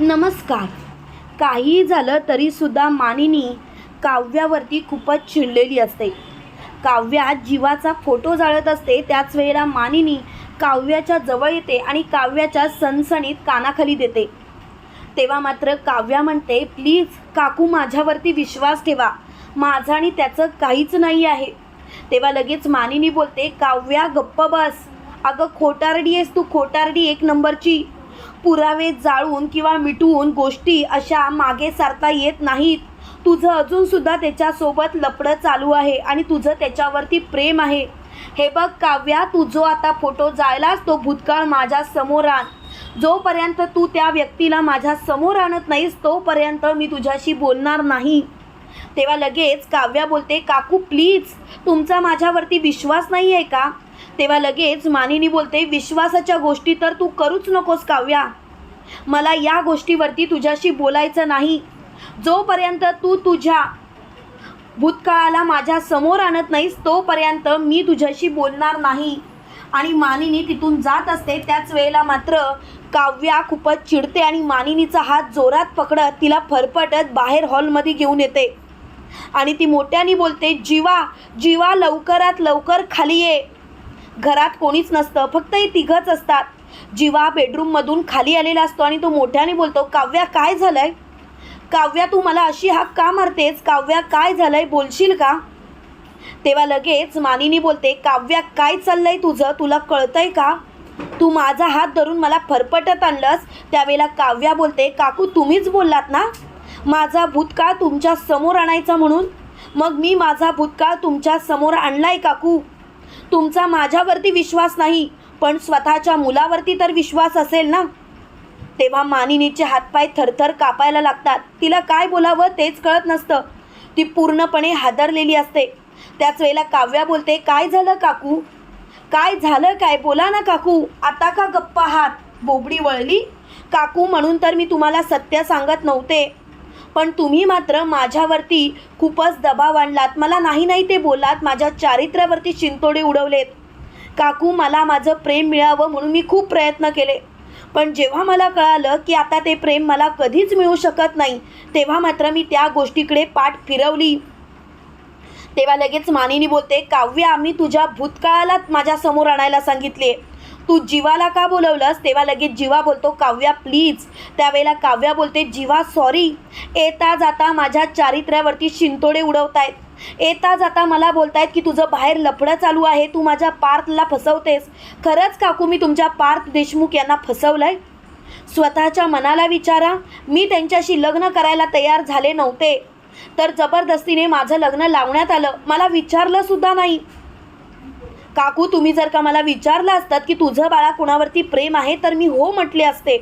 नमस्कार. काही झालं तरीसुद्धा मानिनी काव्यावरती खूपच चिडलेली असते. काव्यात जीवाचा फोटो जाळत असते त्याच वेळेला मानिनी काव्याच्या जवळ येते आणि काव्याच्या सणसणीत कानाखाली देते. तेव्हा मात्र काव्या म्हणते प्लीज काकू माझ्यावरती विश्वास ठेवा. माझा आणि त्याचं काहीच नाही आहे. तेव्हा लगेच मानिनी बोलते काव्या गप्प बस. अगं खोटारडी आहेस तू खोटारडी एक नंबरची. पुरावे जाळून किंवा मिटवून गोष्टी अशा मागे सारता येत नाहीत. तुझं अजूनसुद्धा त्याच्यासोबत लपडं चालू आहे आणि तुझं त्याच्यावरती प्रेम आहे. हे बघ काव्या तू जो आता फोटो जायलास तो भूतकाळ माझ्यासमोर आण. जोपर्यंत तू त्या व्यक्तीला माझ्यासमोर आणत नाहीस तोपर्यंत मी तुझ्याशी बोलणार नाही. तेव्हा लगेच काव्या बोलते काकू प्लीज तुमचा माझ्यावरती विश्वास नाही आहे का? तेव्हा लगेच मानिनी बोलते विश्वासाच्या गोष्टी तर तू करूच नकोस काव्या. मला या गोष्टीवरती तुझ्याशी बोलायचं नाही. जोपर्यंत तू तुझ्या भूतकाळाला माझ्यासमोर आणत नाहीस तोपर्यंत मी तुझ्याशी बोलणार नाही. आणि मानिनी तिथून जात असते. त्याच वेळेला मात्र काव्या खूपच चिडते आणि मानिनीचा हात जोरात पकडत तिला फरफटत बाहेर हॉलमध्ये घेऊन येते. आणि ती मोठ्याने बोलते जीवा जीवा लवकरात लवकर खाली ये. घरात कोणीच नसतं फक्त हे तिघंच असतात. जीवा बेडरूममधून खाली आलेला असतो आणि तो मोठ्याने बोलतो काव्या काय झालंय? काव्या तू मला अशी हाक का मारतेस? काव्या काय झालंय? बोलशील का? तेव्हा लगेच मानिनी बोलते काव्या काय चाललंय तुझं? तुला कळतंय का? तू माझा हात धरून मला फरफटत आणलंस. त्यावेळेला काव्या बोलते काकू तुम्हीच बोललात ना? माझा भूतकाळ तुमच्यासमोर आणायचा म्हणून? मग मी माझा भूतकाळ तुमच्यासमोर आणलाय काकू. तुमचा माझ्यावरती विश्वास नाही पण स्वतःच्या मुलावरती तर विश्वास असेल ना? तेव्हा मानिनीचे हातपाय थरथर कापायला लागतात. तिला काय बोलावं तेच कळत नसतं. ती पूर्णपणे हादरलेली असते. त्याच वेळेला काव्या बोलते काय झालं काकू? काय झालं काय? बोला ना काकू. आता का गप्पा हात बोबडी वळली? काकू म्हणून तर मी तुम्हाला सत्य सांगत नव्हते. पण तुम्ही मात्र माझ्यावरती खूपच दबाव आणलात. मला नाही नाही ते बोलात माझ्या चारित्र्यावरती शिंतोडे उडवलेत. काकू मला माझं प्रेम मिळावं म्हणून मी खूप प्रयत्न केले. पण जेव्हा मला कळालं की आता ते प्रेम मला कधीच मिळू शकत नाही तेव्हा मात्र मी त्या गोष्टीकडे पाठ फिरवली. तेव्हा लगेच मानिनी बोलते काव्य आम्ही तुझ्या भूतकाळाला माझ्यासमोर आणायला सांगितले. तू जीवाला का बोलवलंस? तेव्हा लगेच जीवा बोलतो काव्या प्लीज त्यावेळेला काव्या बोलते जीवा सॉरी येता जाता माझ्या चारित्र्यावरती शिंतोडे उडवतायत. येता जाता मला बोलतायत की तुझं बाहेर लफडं चालू आहे तू माझ्या पार्थला फसवतेस. खरंच काकू मी तुमच्या पार्थ देशमुख यांना फसवलंय? स्वतःच्या मनाला विचारा मी त्यांच्याशी लग्न करायला तयार झाले नव्हते. तर जबरदस्तीने माझं लग्न लावण्यात आलं. मला विचारलं सुद्धा नाही. काकू तुम्ही जर का मला विचारलं असतात की तुझं बाळा कुणावरती प्रेम आहे तर मी हो म्हटले असते.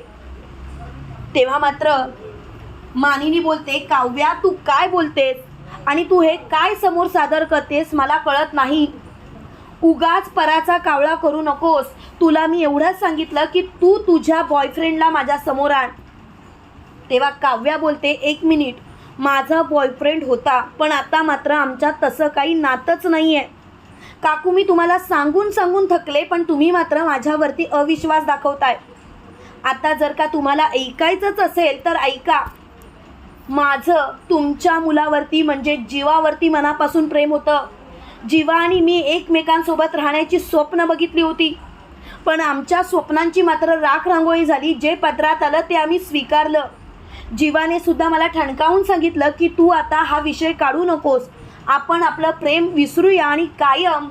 तेव्हा मात्र मानिनी बोलते काव्या तू काय बोलतेस? आणि तू हे काय समोर सादर करतेस मला कळत नाही. उगाच पराचा कावळा करू नकोस. तुला मी एवढंच सांगितलं की तू तुझ्या बॉयफ्रेंडला माझ्यासमोर आण. तेव्हा काव्या बोलते एक मिनिट माझा बॉयफ्रेंड होता पण आता मात्र आमच्यात तसं काही नातंच नाही आहे काकू मी तुम्हाला सांगून सांगून थकले पण तुम्ही मात्र माझ्यावरती अविश्वास दाखवताय. आता जर का तुम्हाला ऐकायचंच असेल तर ऐका. माझं तुमच्या मुलावरती म्हणजे जीवावरती मनापासून प्रेम होतं. जीवा आणि मी एकमेकांसोबत राहण्याची स्वप्न बघितली होती. पण आमच्या स्वप्नांची मात्र राख रांगोळी झाली जे पदरात आलं ते आम्ही स्वीकारलं. जीवाने सुद्धा मला ठणकावून सांगितलं की तू आता हा विषय काढू नकोस. आपण आपलं प्रेम विसरूया आणि कायम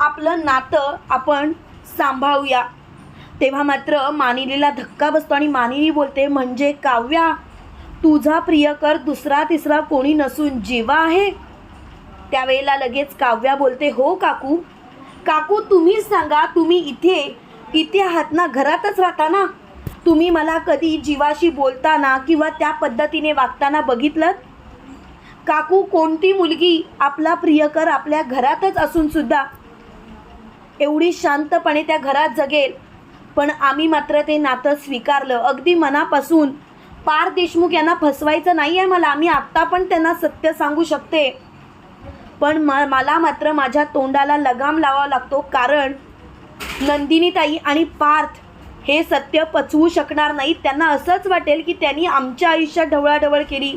आपलं नातं आपण सांभाळूया. तेव्हा मात्र मानिलीला धक्का बसतो आणि मानिली बोलते म्हणजे काव्या तुझा प्रियकर दुसरा तिसरा कोणी नसून जीवा आहे. त्यावेळेला लगेच काव्या बोलते हो काकू काकू तुम्हीच सांगा तुम्ही इथे इथे आहात ना घरातच राहता ना? तुम्ही मला कधी जीवाशी बोलताना किंवा त्या पद्धतीने वागताना बघितलं काकू कोणती मुलगी आपला प्रियकर आपल्या घरातच असून सुद्धा एवढी शांतपणे त्या घरात जगेल? पण आम्ही मात्र ते नातं स्वीकारलं. अगदी मनापासून पार देशमुख यांना फसवायचं नाही आहे मला. मी आत्ता पण त्यांना सत्य सांगू शकते. पण म मला मात्र माझ्या तोंडाला लगाम लावावा लागतो. कारण नंदिनीताई आणि पार्थ हे सत्य पचवू शकणार नाहीत. त्यांना असंच वाटेल की त्यांनी आमच्या आयुष्यात ढवळाढवळ केली.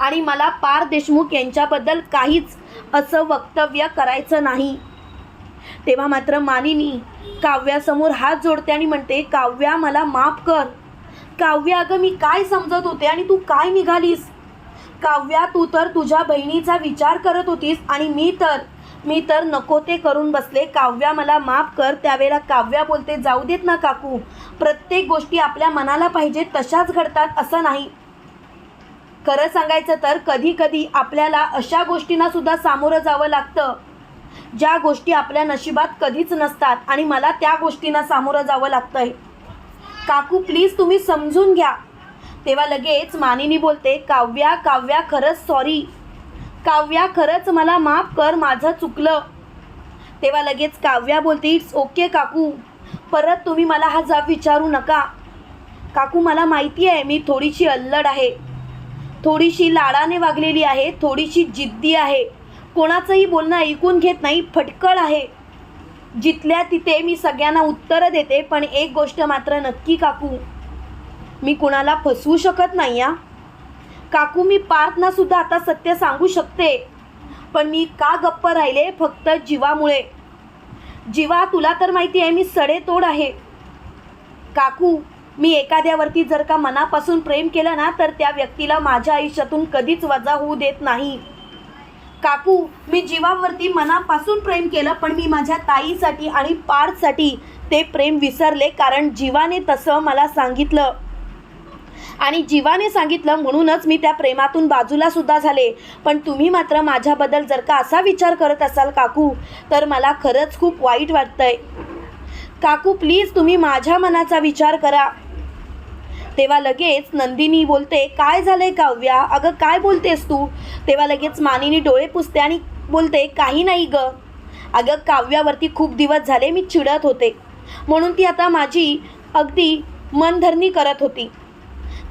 आणि मला पार देशमुख यांच्याबद्दल काहीच असं वक्तव्य करायचं नाही. तेव्हा मात्र मानिनी काव्यासमोर हात जोडते आणि म्हणते काव्या मला माफ कर. काव्या अगं मी काय समजत होते आणि तू काय निघालीस? काव्या तू तर तुझ्या बहिणीचा विचार करत होतीस आणि मी तर मी तर नको ते करून बसले. काव्या मला माफ कर. त्यावेळेला काव्या बोलते जाऊ देत ना काकू. प्रत्येक गोष्टी आपल्या मनाला पाहिजे तशाच घडतात असं नाही. खरं सांगायचं तर कधी कधी आपल्याला अशा गोष्टींना सुद्धा सामोरं जावं लागतं. ज्या गोष्टी आपल्या नशिबात कधीच नसतात आणि मला त्या गोष्टींना सामोरं जावं लागतंय. काकू प्लीज तुम्ही समजून घ्या. तेव्हा लगेच मानिनी बोलते काव्या काव्या खरंच सॉरी काव्या खरंच मला माफ कर माझं चुकलं. तेव्हा लगेच काव्या बोलते इट्स ओके काकू. परत तुम्ही मला हा जाब विचारू नका. काकू मला माहिती आहे मी थोडीशी अल्लड आहे. थोडीशी लाडाने वागलेली आहे थोडीशी जिद्दी आहे. कोणाचंही बोलणं ऐकून घेत नाही फटकळ आहे. जिथल्या तिथे मी सगळ्यांना उत्तरं देते पण एक गोष्ट मात्र नक्की काकू मी कुणाला फसवू शकत नाही या काकू मी पार्थनासुद्धा आता सत्य सांगू शकते पण मी का गप्प राहिले फक्त जीवामुळे? जीवा तुला तर माहिती आहे मी सडेतोड आहे. काकू मी एखाद्यावरती जर का मनापासून प्रेम केलं ना तर त्या व्यक्तीला माझ्या आयुष्यातून कधीच वजा होऊ देत नाही. काकू मी जीवावरती मनापासून प्रेम केलं पण मी माझ्या ताईसाठी आणि पार्थसाठी ते प्रेम विसरले कारण जीवाने तसं मला सांगितलं. आणि जीवाने सांगितलं म्हणूनच मी त्या प्रेमातून बाजूला सुद्धा झाले. पण तुम्ही मात्र माझ्याबद्दल जर का असा विचार करत असाल काकू तर मला खरंच खूप वाईट वाटतंय. काकू प्लीज तुम्ही माझ्या मनाचा विचार करा. तेव्हा लगेच नंदिनी बोलते काय झालंय काव्या? अगं काय बोलतेस तू? तेव्हा लगेच मानिनी डोळे पुसते आणि बोलते काही नाही ग. अगं काव्यावरती खूप दिवस झाले मी चिडत होते. म्हणून ती आता माझी अगदी मनधरणी करत होती.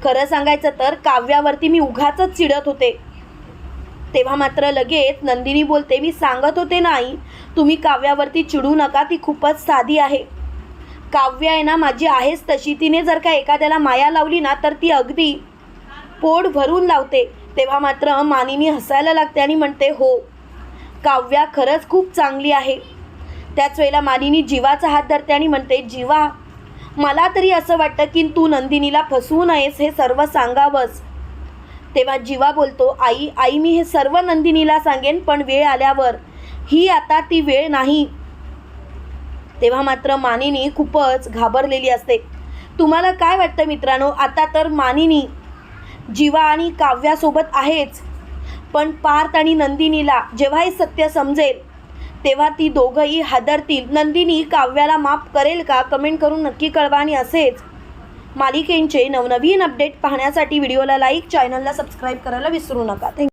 खरं सांगायचं तर काव्यावरती मी उघाचच चिडत होते. तेव्हा मात्र लगेच नंदिनी बोलते मी सांगत होते नाही. तुम्ही काव्यावरती चिडू नका ती खूपच साधी आहे. काव्य आहे ना माझी आहेच तशी. तिने जर का एखाद्याला माया लावली ना तर ती अगदी पोट भरून लावते. तेव्हा मात्र मानिनी हसायला लागते आणि म्हणते हो काव्या खरंच खूप चांगली आहे. त्याच वेळेला मानिनी जीवाचा हात धरते आणि म्हणते जीवा मला तरी असं वाटतं की तू नंदिनीला फसवू नयेस हे सर्व सांगावंस. तेव्हा जीवा बोलतो आई आई मी हे सर्व नंदिनीला सांगेन पण वेळ आल्यावर. ही आता ती वेळ नाही. तेव्हा मात्र मानिनी खूपच घाबरलेली असते. तुम्हाला काय वाटतं मित्रांनो? आता तर मानिनी जीवा आणि काव्यासोबत आहेच. पण पार्थ आणि नंदिनीला जेव्हा हे सत्य समजेल तेव्हा ती दोघंही हादरतील. नंदिनी काव्याला माफ करेल का? कमेंट करून नक्की कळवा आणि असेच मालिकेंचे नवनवीन अपडेट पाहण्यासाठी व्हिडिओला लाईक चॅनलला सबस्क्राईब करायला विसरू नका. थँक्यू